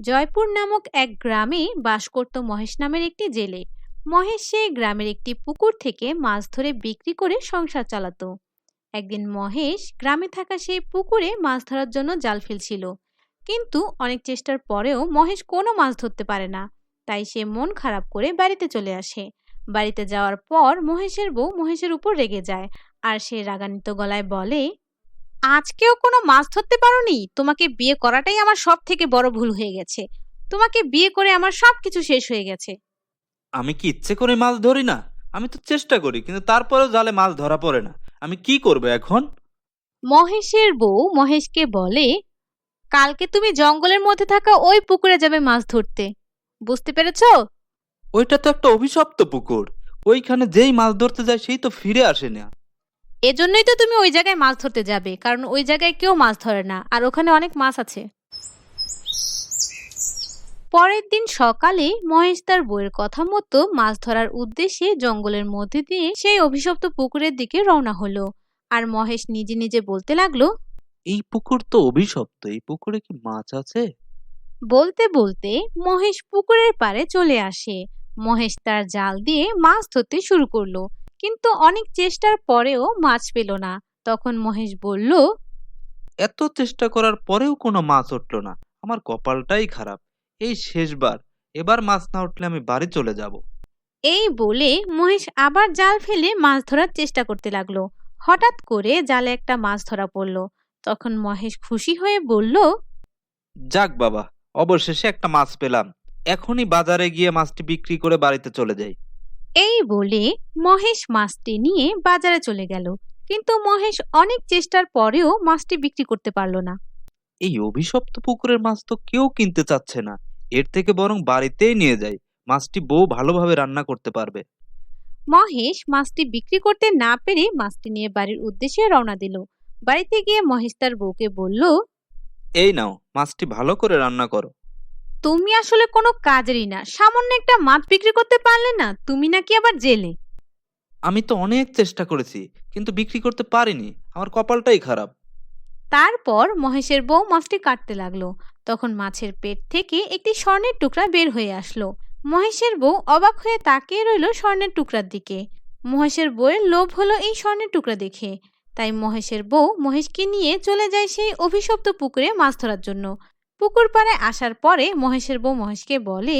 জয়পুর নামক এক গ্রামে বাস করত মহেশ নামের একটি জেলে। মহেশ সেই গ্রামের একটি পুকুর থেকে মাছ ধরে বিক্রি করে সংসার চালাতো। একদিন মহেশ গ্রামে থাকা সেই পুকুরে মাছ ধরার জন্য জাল ফেলছিল। কিন্তু অনেক চেষ্টার পরেও মহেশ কোনো মাছ ধরতে পারে না। তাই সে মন খারাপ করে বাড়িতে চলে আসে। বাড়িতে যাওয়ার পর মহেশের বউ মহেশের উপর রেগে যায়। আর সে রাগান্বিত গলায় বলে আজকেও কোনো মাছ ধরতে পারোনি? তোমাকে বিয়ে করাটাই আমার সব থেকে বড় ভুল হয়ে গেছে। তোমাকে বিয়ে করে আমার সব কিছু শেষ হয়ে গেছে। আমি কি ইচ্ছে করে মাছ ধরি না? আমি তো চেষ্টা করি কিন্তু তারপরেও জালে মাছ ধরা পড়ে না। আমি কি করব এখন? মহেশের বউ মহেশকে বলে কালকে তুমি জঙ্গলের মধ্যে থাকা ওই পুকুরে যাবে মাছ ধরতে। বুঝতে পেরেছ? ওইটা তো একটা অভিশপ্ত পুকুর। ওইখানে যেই মাছ ধরতে যায় সেই তো ফিরে আসে না। এজন্যই তো তুমি ওই জায়গায় মাছ ধরতে যাবে কারণ ওই জায়গায় কেউ মাছ ধরে না আর ওখানে অনেক মাছ আছে। পরের দিন সকালে মহেশ তার বউয়ের কথা মতো মাছ ধরার উদ্দেশ্যে জঙ্গলের মধ্যে দিয়ে সেই অভিশপ্ত পুকুরের দিকে রওনা হলো। আর মহেশ নিজে নিজে বলতে লাগল এই পুকুর তো অভিশপ্ত এই পুকুরে কি মাছ আছে? বলতে বলতে মহেশ পুকুরের পাড়ে চলে আসে। মহেশ তার জাল দিয়ে মাছ ধরতে শুরু করল। কিন্তু অনেক চেষ্টার পরেও মাছ পেল না। তখন মহেশ বলল এত চেষ্টা করার পরেও কোনো মাছ উঠল না। আমার কপালটাই খারাপ। এই শেষবার। এবার মাছ না উঠলে আমি বাড়ি চলে যাব। এই বলে মহেশ আবার জাল ফেলে মাছ ধরার চেষ্টা করতে লাগল। হঠাৎ করে জালে একটা মাছ ধরা পড়ল। তখন মহেশ খুশি হয়ে বলল যাক বাবা অবশেষে একটা মাছ পেলাম। এখনই বাজারে গিয়ে মাছটি বিক্রি করে বাড়িতে চলে যাই। এই বলে মহেশ মাছটি নিয়ে বাজারে চলে গেল। কিন্তু মহেশ অনেক চেষ্টার পরেও মাছটি বিক্রি করতে পারল না। এই অভিশপ্ত পুকুরের মাছ তো কেউ কিনতে চাচ্ছে না। এর থেকে বরং বাড়িতেই নিয়ে যাই মাছটি বউ ভালোভাবে রান্না করতে পারবে। মহেশ মাছটি বিক্রি করতে না পেরে মাছটি নিয়ে বাড়ির উদ্দেশ্যে রওনা দিল। বাড়িতে গিয়ে মহেশ তার বউকে বলল এই নাও মাছটি ভালো করে রান্না করো। তুমি আসলে কোনো কাজেরই না। সামান্য একটা মাছ বিক্রি করতে পারলে না তুমি নাকি আবার জেলে। আমি তো অনেক চেষ্টা করেছি কিন্তু বিক্রি করতে পারিনি। আমার কপালটাই খারাপ। তারপর মহেশের বউ মাছটি কাটতে লাগল। তখন মাছের পেট থেকে একটি স্বর্ণের টুকরা বের হয়ে আসলো। মহেশের বউ অবাক হয়ে তাকিয়ে রইল স্বর্ণের টুকরার দিকে। মহেশের বউয়ের লোভ হলো এই স্বর্ণের টুকরা দেখে। তাই মহেশের বউ মহেশকে নিয়ে চলে যায় সেই অভিশপ্ত পুকুরে মাছ ধরার জন্য। পুকুর পাড়ে আসার পরে মহেশের বউ মহেশকে বলে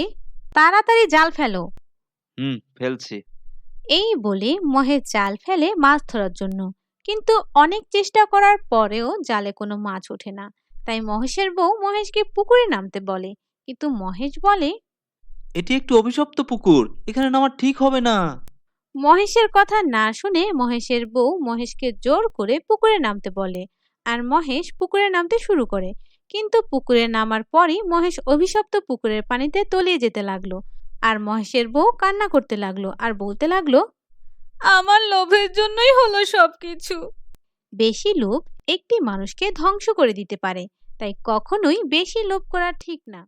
তাড়াতাড়ি জাল ফেলো। হুম ফেলছি। এই বলে মহেশ জাল ফেলে মাছ ধরার জন্য। কিন্তু অনেক চেষ্টা করার পরেও জালে কোনো মাছ ওঠে না। তাই মহেশের বউ মহেশকে পুকুরে নামতে বলে। কিন্তু মহেশ বলে এটি একটি অভিশপ্ত পুকুর। এখানে নামা ঠিক হবে না। মহেশের কথা না শুনে মহেশের বউ মহেশকে জোর করে পুকুরে নামতে বলে। আর মহেশ পুকুরে নামতে শুরু করে। কিন্তু পুকুরে নামার পরই মহেশ অভিশপ্ত পুকুরের পানিতে তলিয়ে যেতে লাগল। আর মহেশের বউ কান্না করতে লাগল আর বলতে লাগল, আমার লোভের জন্যই হলো সবকিছু। বেশি লোভ একটি মানুষকে ধ্বংস করে দিতে পারে, তাই কখনোই বেশি লোভ করা ঠিক না।